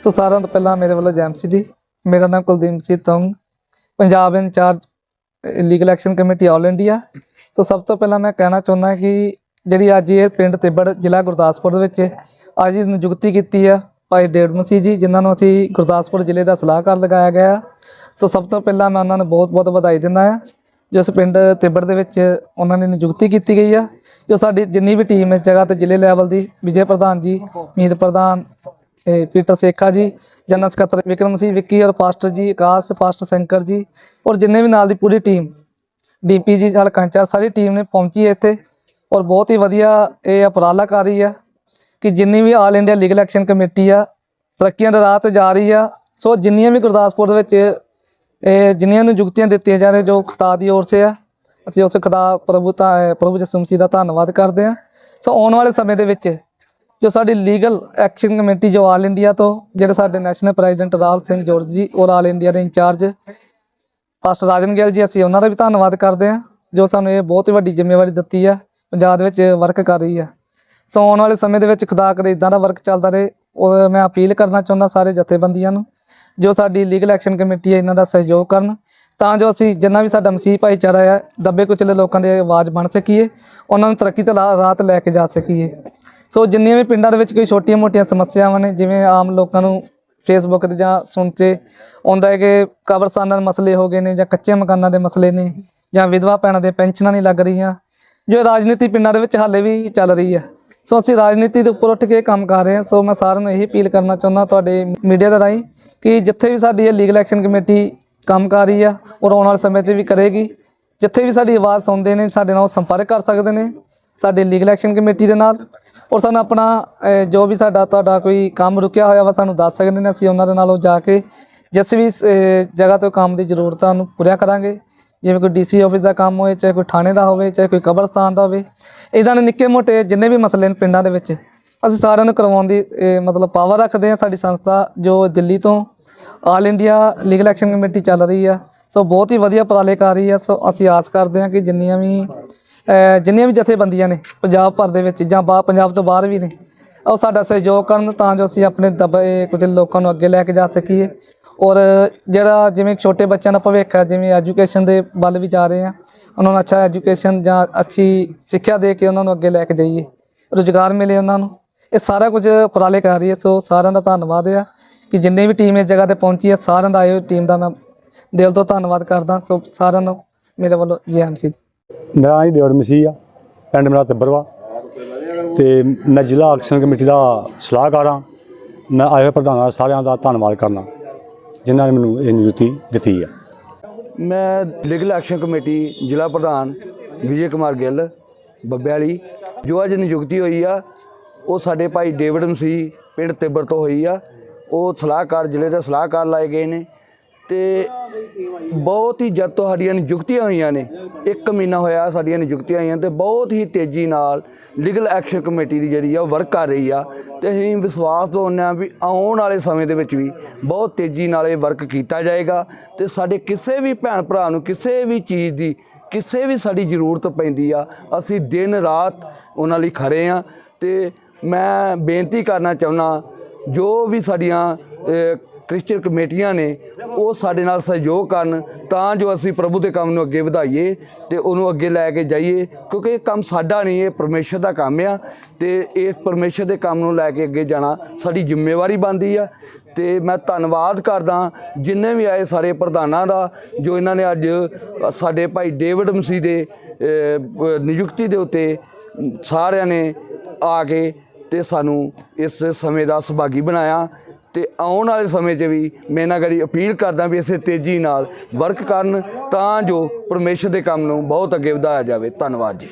ਸੋ ਸਾਰਿਆਂ ਤੋਂ ਪਹਿਲਾਂ ਮੇਰੇ ਵੱਲੋਂ ਜੈਮਸੀ ਦੀ ਮੇਰਾ ਨਾਮ Kuldeep Singh Tang, Punjab incharge legal action committee all India so ਸਭ ਤੋਂ ਪਹਿਲਾਂ ਮੈਂ ਕਹਿਣਾ ਚਾਹੁੰਦਾ ਕਿ ਜਿਹੜੀ ਅੱਜ ਇਹ ਪਿੰਡ ਤਿੱਬੜ ਜ਼ਿਲ੍ਹਾ ਗੁਰਦਾਸਪੁਰ ਦੇ ਵਿੱਚ ਅੱਜ ਇਹ ਨਿਯੁਕਤੀ ਕੀਤੀ ਆ ਭਾਈ ਡੇਵ ਮਸੀਹ ਜੀ, ਜਿਨ੍ਹਾਂ ਨੂੰ ਅਸੀਂ ਗੁਰਦਾਸਪੁਰ ਜ਼ਿਲ੍ਹੇ ਦਾ ਸਲਾਹਕਾਰ ਲਗਾਇਆ ਗਿਆ ਆ। ਸੋ ਸਭ ਤੋਂ ਪਹਿਲਾਂ ਮੈਂ ਉਹਨਾਂ ਨੂੰ ਬਹੁਤ-ਬਹੁਤ ਵਧਾਈ ਦਿੰਦਾ ਆ ਜੋ ਇਸ ਪਿੰਡ ਤਿੱਬੜ ਦੇ ਵਿੱਚ ਉਹਨਾਂ ਨੇ ਨਿਯੁਕਤੀ ਕੀਤੀ ਗਈ ਆ, ਜੋ ਸਾਡੀ ਜਿੰਨੀ ਵੀ ਟੀਮ ਇਸ ਜਗ੍ਹਾ ਤੇ ਜ਼ਿਲ੍ਹੇ ਲੈਵਲ ਦੀ, ਵਿਜੇ ਪ੍ਰਧਾਨ ਜੀ, ਮੀਤ ਪ੍ਰਧਾਨ ਇਹ ਪੀਟਰ ਸੇਖਾ ਜੀ, ਜਨਰਲ ਸਕੱਤਰ ਵਿਕਰਮ ਸਿੰਘ ਵਿੱਕੀ ਔਰ ਪਾਸਟਰ ਜੀ, ਆਕਾਸ਼, ਪਾਸਟਰ ਸ਼ੰਕਰ ਜੀ ਔਰ ਜਿੰਨੇ ਵੀ ਨਾਲ ਦੀ ਪੂਰੀ ਟੀਮ, ਡੀਪੀ ਜੀ ਹਲਕਾਂਚਾ ਸਾਰੀ ਟੀਮ ਨੇ ਪਹੁੰਚੀ ਹੈ ਇੱਥੇ ਔਰ ਬਹੁਤ ਹੀ ਵਧੀਆ ਇਹ ਉਪਰਾਲਾ ਕਰ ਰਹੀ ਆ ਕਿ ਜਿੰਨੀ ਵੀ all India legal action committee ਆ, ਤਰੱਕੀਆਂ ਦੇ ਰਾਹ ਤੇ ਜਾ ਰਹੀ ਆ, ਸੋ ਜਿੰਨੀਆਂ ਵੀ ਗੁਰਦਾਸਪੁਰ ਦੇ ਵਿੱਚ ਇਹ ਜਿੰਨੀਆਂ ਨੂੰ ਨਿਯੁਕਤੀਆਂ ਦਿੱਤੀਆਂ ਜਾ ਰਹੀਆਂ, ਜੋ ਖੁਦਾ ਦੀ ओर ਸੇ ਆ, ਅਸੀਂ ਉਸ ਖੁਦਾ ਪ੍ਰਭੂ ਤਾਂ, ਪ੍ਰਭੂ ਯਿਸੂ ਮਸੀਹ ਦਾ ਧੰਨਵਾਦ ਕਰਦੇ ਆ। ਸੋ ਆਉਣ ਵਾਲੇ ਸਮੇਂ ਦੇ ਵਿੱਚ ਜੋ ਸਾਡੀ ਲੀਗਲ ਐਕਸ਼ਨ ਕਮੇਟੀ ਜੋ ਆਲ ਇੰਡੀਆ ਤੋਂ, ਜਿਹੜੇ ਸਾਡੇ national president Rahul Singh George ji ਔਰ ਆਲ ਇੰਡੀਆ ਦੇ ਇੰਚਾਰਜ ਪਾਸਟਰ ਰਾਜਨ ਗਿੱਲ ਜੀ, ਅਸੀਂ ਉਹਨਾਂ ਦਾ ਵੀ ਧੰਨਵਾਦ ਕਰਦੇ ਹਾਂ, ਜੋ ਸਾਨੂੰ ਇਹ ਬਹੁਤ ਵੱਡੀ ਜ਼ਿੰਮੇਵਾਰੀ ਦਿੱਤੀ ਆ ਪੰਜਾਬ ਵਿੱਚ ਵਰਕ ਕਰ ਰਹੀ ਆ ਸੋ ਆਉਣ ਵਾਲੇ ਸਮੇਂ ਦੇ ਵਿੱਚ ਖੁਦਾ ਕਰੇ ਇਦਾਂ ਦਾ ਵਰਕ ਚੱਲਦਾ ਰਹੇ ਔਰ ਮੈਂ ਅਪੀਲ ਕਰਨਾ ਚਾਹੁੰਦਾ ਸਾਰੇ ਜਥੇਬੰਦੀਆਂ ਨੂੰ, ਜੋ ਸਾਡੀ ਲੀਗਲ ਐਕਸ਼ਨ ਕਮੇਟੀ ਹੈ, ਇਹਨਾਂ ਦਾ ਸਹਿਯੋਗ ਕਰਨ, ਤਾਂ ਜੋ ਅਸੀਂ ਜਿੰਨਾ ਵੀ ਸਾਡਾ ਮਸੀਹ ਭਾਈਚਾਰਾ ਹੈ, ਦੱਬੇ ਕੁਚਲੇ ਲੋਕਾਂ ਦੀ ਆਵਾਜ਼ ਬਣ ਸਕੀਏ, ਉਹਨਾਂ ਨੂੰ ਤਰੱਕੀ ਤੇ ਰਾ- ਰਾਹ ਤੇ ਲੈ ਕੇ ਜਾ ਸਕੀਏ। ਸੋ ਜਿੰਨੀਆਂ ਵੀ ਪਿੰਡਾਂ ਦੇ ਵਿੱਚ ਕੋਈ ਛੋਟੀਆਂ-ਮੋਟੀਆਂ ਸਮੱਸਿਆਵਾਂ ਨੇ, ਜਿਵੇਂ ਆਮ ਲੋਕਾਂ ਨੂੰ ਫੇਸਬੁੱਕ ਤੇ ਜਾਂ ਸੁਣ ਕੇ ਆਉਂਦਾ ਹੈ ਕਿ ਕਬਰਸਤਾਨਾਂ ਦੇ ਮਸਲੇ ਹੋ ਗਏ ਨੇ ਜਾਂ ਕੱਚੇ ਮਕਾਨਾਂ ਦੇ ਮਸਲੇ ਨੇ ਜਾਂ ਵਿਧਵਾ ਭੈਣਾਂ ਦੇ ਪੈਨਸ਼ਨਾਂ ਨਹੀਂ ਲੱਗ ਰਹੀਆਂ, ਜੋ ਰਾਜਨੀਤੀ ਪਿੰਡਾਂ ਦੇ ਵਿੱਚ ਹਾਲੇ ਵੀ ਚੱਲ ਰਹੀ ਹੈ। ਸੋ ਅਸੀਂ ਰਾਜਨੀਤੀ ਦੇ ਉੱਪਰ ਉੱਠ ਕੇ ਕੰਮ ਕਰ ਰਹੇ ਹਾਂ। ਸੋ ਮੈਂ ਸਾਰਿਆਂ ਨੂੰ ਇਹੀ ਅਪੀਲ ਕਰਨਾ ਚਾਹੁੰਦਾ ਤੁਹਾਡੇ ਮੀਡੀਆ ਦੇ ਰਾਹੀਂ ਕਿ ਜਿੱਥੇ ਵੀ ਸਾਡੀ ਇਹ ਲੀਗਲ ਐਕਸ਼ਨ ਕਮੇਟੀ ਕੰਮ ਕਰ ਰਹੀ ਆ ਔਰ ਆਉਣ ਵਾਲੇ ਸਮੇਂ 'ਚ ਵੀ ਕਰੇਗੀ। ਜਿੱਥੇ ਵੀ ਸਾਡੀ ਆਵਾਜ਼ ਸੁਣਦੇ ਨੇ, ਸਾਡੇ ਨਾਲ ਉਹ ਸੰਪਰਕ ਕਰ ਸਕਦੇ ਨੇ। ਸਾਡੇ ਲੀਗਲ ਐਕਸ਼ਨ ਕਮੇਟੀ ਦੇ ਨਾਲ ਔਰ ਸਾਨੂੰ ਆਪਣਾ ਜੋ ਵੀ ਸਾਡਾ ਤੁਹਾਡਾ ਕੋਈ ਕੰਮ ਰੁਕਿਆ ਹੋਇਆ ਵਾ ਸਾਨੂੰ ਦੱਸ ਸਕਦੇ ਨੇ ਅਸੀਂ ਉਹਨਾਂ ਦੇ ਨਾਲ ਉਹ ਜਾ ਕੇ ਜਿਸ ਵੀ ਅਹ, ਜਗ੍ਹਾ ਤੋਂ ਕੰਮ ਦੀ ਜ਼ਰੂਰਤਾਂ ਨੂੰ ਪੂਰਾ ਕਰਾਂਗੇ। ਜਿਵੇਂ ਕੋਈ ਡੀਸੀ ਆਫਿਸ ਦਾ ਕੰਮ ਹੋਵੇ ਚਾਹੇ ਕੋਈ ਥਾਣੇ ਦਾ ਹੋਵੇ ਚਾਹੇ ਕੋਈ ਕਬਰਸਤਾਨ ਦਾ ਹੋਵੇ ਇਦਾਂ ਦੇ ਨਿੱਕੇ ਮੋਟੇ ਜਿੰਨੇ ਵੀ ਮਸਲੇ ਨੇ ਪਿੰਡਾਂ ਦੇ ਵਿੱਚ ਅਸੀਂ ਸਾਰਿਆਂ ਨੂੰ ਕਰਵਾਉਣ ਦੀ ਮਤਲਬ ਪਾਵਰ ਰੱਖਦੇ ਹਾਂ। ਸਾਡੀ ਸੰਸਥਾ ਜੋ ਦਿੱਲੀ ਤੋਂ all India legal action committee ਚੱਲ ਰਹੀ ਆ ਸੋ ਬਹੁਤ ਹੀ ਵਧੀਆ ਉਪਰਾਲੇ ਕਰ ਰਹੀ ਆ। ਸੋ ਅਸੀਂ ਆਸ ਕਰਦੇ ਹਾਂ ਕਿ ਜਿੰਨੀਆਂ ਵੀ ਜਿੰਨੀਆਂ ਵੀ ਜਥੇਬੰਦੀਆਂ ਨੇ ਪੰਜਾਬ ਭਰ ਦੇ ਵਿੱਚ ਜਾਂ ਬਾ, ਪੰਜਾਬ ਤੋਂ ਬਾਹਰ ਵੀ ਨੇ, ਉਹ ਸਾਡਾ ਸਹਿਯੋਗ ਕਰਨ ਤਾਂ ਜੋ ਅਸੀਂ ਆਪਣੇ ਦਬੇ ਕੁਝ ਲੋਕਾਂ ਨੂੰ ਅੱਗੇ ਲੈ ਕੇ ਜਾ ਸਕੀਏ। ਔਰ ਜਿਹੜਾ ਜਿਵੇਂ ਛੋਟੇ ਬੱਚਿਆਂ ਦਾ ਭਵਿੱਖ ਹੈ, ਜਿਵੇਂ ਐਜੂਕੇਸ਼ਨ ਦੇ ਵੱਲ ਵੀ ਜਾ ਰਹੇ ਆ ਉਹਨਾਂ ਨੂੰ ਅੱਛਾ ਐਜੂਕੇਸ਼ਨ ਜਾਂ ਅੱਛੀ ਸਿੱਖਿਆ ਦੇ ਕੇ ਉਹਨਾਂ ਨੂੰ ਅੱਗੇ ਲੈ ਕੇ ਜਾਈਏ। ਰੁਜ਼ਗਾਰ ਮਿਲੇ ਉਹਨਾਂ ਨੂੰ। ਇਹ ਸਾਰਾ ਕੁਝ ਉਪਰਾਲੇ ਕਰ ਰਹੀ ਹੈ, ਸੋ ਸਾਰਿਆਂ ਦਾ ਧੰਨਵਾਦ ਆ ਕਿ ਜਿੰਨੇ ਵੀ ਟੀਮ ਇਸ ਜਗ੍ਹਾ ਤੇ ਪਹੁੰਚੀ ਹੈ, ਸਾਰਿਆਂ ਦਾ ਇਹ ਟੀਮ ਦਾ ਮੈਂ ਦਿਲ ਤੋਂ ਧੰਨਵਾਦ ਕਰਦਾ। ਸੋ ਸਾਰਿਆਂ ਨੂੰ ਮੇਰੇ ਵੱਲੋਂ ਜੀ ਐਮਸੀ ਮੇਰਾ ਜੀ ਡੇਵਡ ਮਸੀਹ ਆ, ਪਿੰਡ ਮੇਰਾ ਤਿੱਬਰਵਾ। ਤੇ ਮੈਂ ਜ਼ਿਲ੍ਹਾ ਐਕਸ਼ਨ ਕਮੇਟੀ ਦਾ ਸਲਾਹਕਾਰ ਹਾਂ। ਮੈਂ ਆਏ ਹੋਏ ਪ੍ਰਧਾਨਾਂ ਸਾਰਿਆਂ ਦਾ ਧੰਨਵਾਦ ਕਰਨਾ, ਜਿਨ੍ਹਾਂ ਨੇ ਮੈਨੂੰ ਇਹ ਨਿਯੁਕਤੀ ਦਿੱਤੀ ਆ। ਮੈਂ ਲੀਗਲ ਐਕਸ਼ਨ ਕਮੇਟੀ ਜ਼ਿਲ੍ਹਾ ਪ੍ਰਧਾਨ ਵਿਜੇ ਕੁਮਾਰ ਗਿੱਲ ਬੱਬੇ ਵਾਲੀ ਜੋ ਅੱਜ ਨਿਯੁਕਤੀ ਹੋਈ ਆ, ਉਹ ਸਾਡੇ ਭਾਈ ਡੇਵਿਡ ਮਸੀਹ ਪਿੰਡ ਤਿੱਬਰ ਤੋਂ ਹੋਈ ਆ। ਉਹ ਸਲਾਹਕਾਰ, ਜ਼ਿਲ੍ਹੇ ਦੇ ਸਲਾਹਕਾਰ ਲਾਏ ਗਏ ਨੇ ਤੇ ਬਹੁਤ ਹੀ ਜਦ ਤੋਂ ਸਾਡੀਆਂ ਨਿਯੁਕਤੀਆਂ ਹੋਈਆਂ ਨੇ ਇੱਕ ਮਹੀਨਾ ਹੋਇਆ ਸਾਡੀਆਂ ਨਿਯੁਕਤੀਆਂ ਹੋਈਆਂ ਤੇ ਬਹੁਤ ਹੀ ਤੇਜ਼ੀ ਨਾਲ ਲੀਗਲ ਐਕਸ਼ਨ ਕਮੇਟੀ ਦੀ ਜਿਹੜੀ ਆ ਉਹ ਵਰਕ ਕਰ ਰਹੀ ਆ ਤੇ ਅਸੀਂ ਵਿਸ਼ਵਾਸ ਦਵਾਉਂਦੇ ਹਾਂ ਵੀ ਆਉਣ ਵਾਲੇ ਸਮੇਂ ਦੇ ਵਿੱਚ ਵੀ ਬਹੁਤ ਤੇਜ਼ੀ ਨਾਲ ਇਹ ਵਰਕ ਕੀਤਾ ਜਾਏਗਾ ਤੇ ਸਾਡੇ ਕਿਸੇ ਵੀ ਭੈਣ ਭਰਾ ਨੂੰ ਕਿਸੇ ਵੀ ਚੀਜ਼ ਦੀ, ਕਿਸੇ ਵੀ ਸਾਡੀ ਜ਼ਰੂਰਤ ਪੈਂਦੀ ਆ, ਅਸੀਂ ਦਿਨ ਰਾਤ ਉਹਨਾਂ ਲਈ ਖੜੇ ਆ ਤੇ ਮੈਂ ਬੇਨਤੀ ਕਰਨਾ ਚਾਹੁੰਦਾ ਜੋ ਵੀ ਸਾਡੀਆਂ ਕ੍ਰਿਸਚੀਅਨ ਕਮੇਟੀਆਂ ਨੇ ਉਹ ਸਾਡੇ ਨਾਲ ਸਹਿਯੋਗ ਕਰਨ, ਤਾਂ ਜੋ ਅਸੀਂ ਪ੍ਰਭੂ ਦੇ ਕੰਮ ਨੂੰ ਅੱਗੇ ਵਧਾਈਏ ਤੇ ਉਹਨੂੰ ਅੱਗੇ ਲੈ ਕੇ ਜਾਈਏ, ਕਿਉਂਕਿ ਇਹ ਕੰਮ ਸਾਡਾ ਨਹੀਂ, ਇਹ ਪਰਮੇਸ਼ਰ ਦਾ ਕੰਮ ਆ ਤੇ ਇਹ ਪਰਮੇਸ਼ਰ ਦੇ ਕੰਮ ਨੂੰ ਲੈ ਕੇ ਅੱਗੇ ਜਾਣਾ ਸਾਡੀ ਜ਼ਿੰਮੇਵਾਰੀ ਬਣਦੀ ਆ ਤੇ ਮੈਂ ਧੰਨਵਾਦ ਕਰਦਾ ਜਿੰਨੇ ਵੀ ਆਏ ਸਾਰੇ ਪ੍ਰਧਾਨਾਂ ਦਾ, ਜੋ ਇਹਨਾਂ ਨੇ ਅੱਜ ਸਾਡੇ ਭਾਈ ਡੇਵਿਡ ਮਸੀਹ ਦੇ ਨਿਯੁਕਤੀ ਦੇ ਉੱਤੇ ਸਾਰਿਆਂ ਨੇ ਆ ਕੇ ਤੇ ਸਾਨੂੰ ਇਸ ਸਮੇਂ ਦਾ ਸੁਭਾਗੀ ਬਣਾਇਆ। ਤੇ ਆਉਣ ਵਾਲੇ ਸਮੇਂ 'ਚ ਵੀ ਮੈਂ ਇਹਨਾਂ ਕਰੀ ਅਪੀਲ ਕਰਦਾ ਵੀ ਇਸੇ ਤੇਜ਼ੀ ਨਾਲ ਵਰਕ ਕਰਨ ਤਾਂ ਜੋ ਪਰਮੇਸ਼ਰ ਦੇ ਕੰਮ ਨੂੰ ਬਹੁਤ ਅੱਗੇ ਵਧਾਇਆ ਜਾਵੇ। ਧੰਨਵਾਦ ਜੀ।